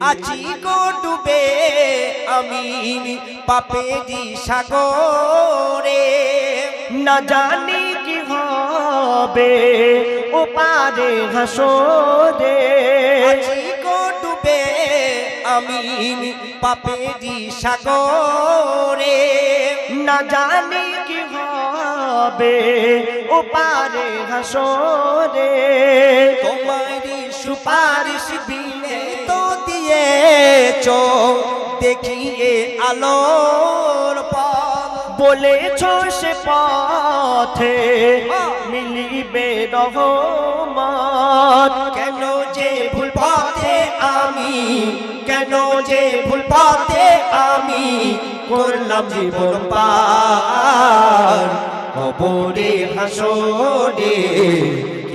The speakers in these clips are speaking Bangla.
আছি গো ডুবে আমি পাপেরি সাগরে। না জানি কি হবে ও পারে হাসরে। আছি গো ডুবে আমি পাপেরি সাগরে। না জানি কি হবে ও পারে হাসরে। তোমারি সুপারিশ তো দিয়েছ দেখিয়ে আলোর পথ। বলেছ সে পথে মিলিবে রহমত। কেন যে ভুল পথে আমি কেন যে ভুল পথে আমি করলাম জীবন পার। কবরে হাসরে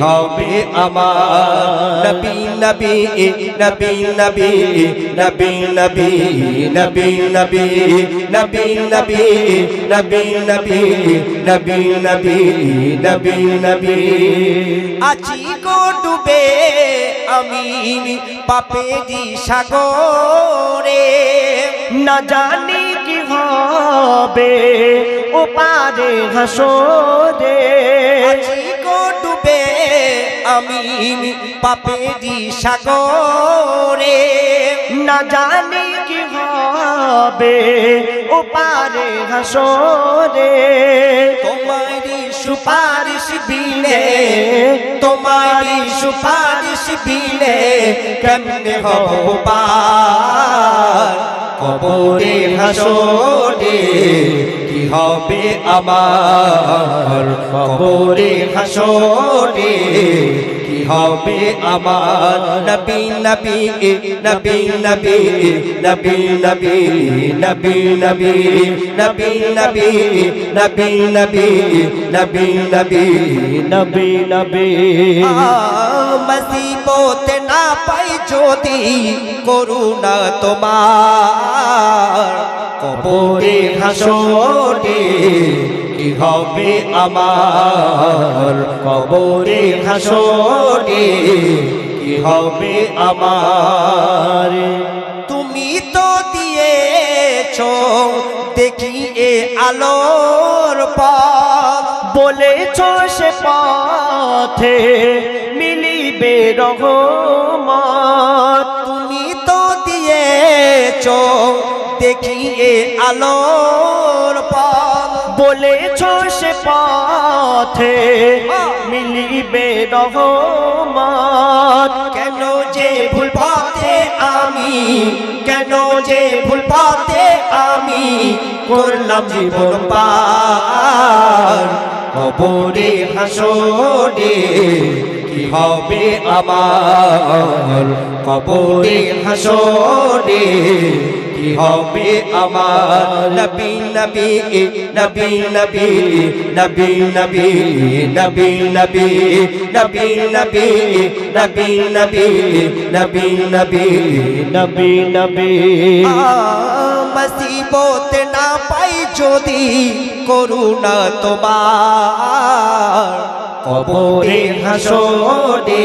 হবে আমার আছি গো ডুবে আমি পাপেরি সাগরে না জানি কি হবে ও পারে গো ডুবে আমি পাপেরি সাগরে। না জানি কি হবে ও পারে হাসরে। তোমারি সুপারিশ বিনে তোমারি সুপারিশ বিনে কেমনে হব পার? কবরে হাসরে হবে আমার কবরে হাসরে কি হবে আমার নবী নবী নবী নবী নবী নবী নবী নবী নবী নবী নবী নবী নবী নবী নবী নবী মসিবত না পাই যদি করুণা তোমার কবরে হাসরে কি হবে আমার? কবরে হাসরে কি হবে আমার? তুমি তো দিয়েছ দেখি এ আলোর পথ, বলেছ সে পথে মিলিবে রহমত দেখিয়ে আলোর পথ। বলেছ সে পথে মিলিবে রহমত। কেন যে ভুল পথে আমি কেন যে ভুল পথে আমি করলাম জীবন পার। কবরে হাসরে কি হবে আমার? কবরে হাসরে হবে আমার নবী নবী নবী নবী নবী নবী নবী নবী নবী নবী নবী নবী নবী নবী নবী নবী মসিবত না পাই যদি করুণা তোমার কবরে হাসরে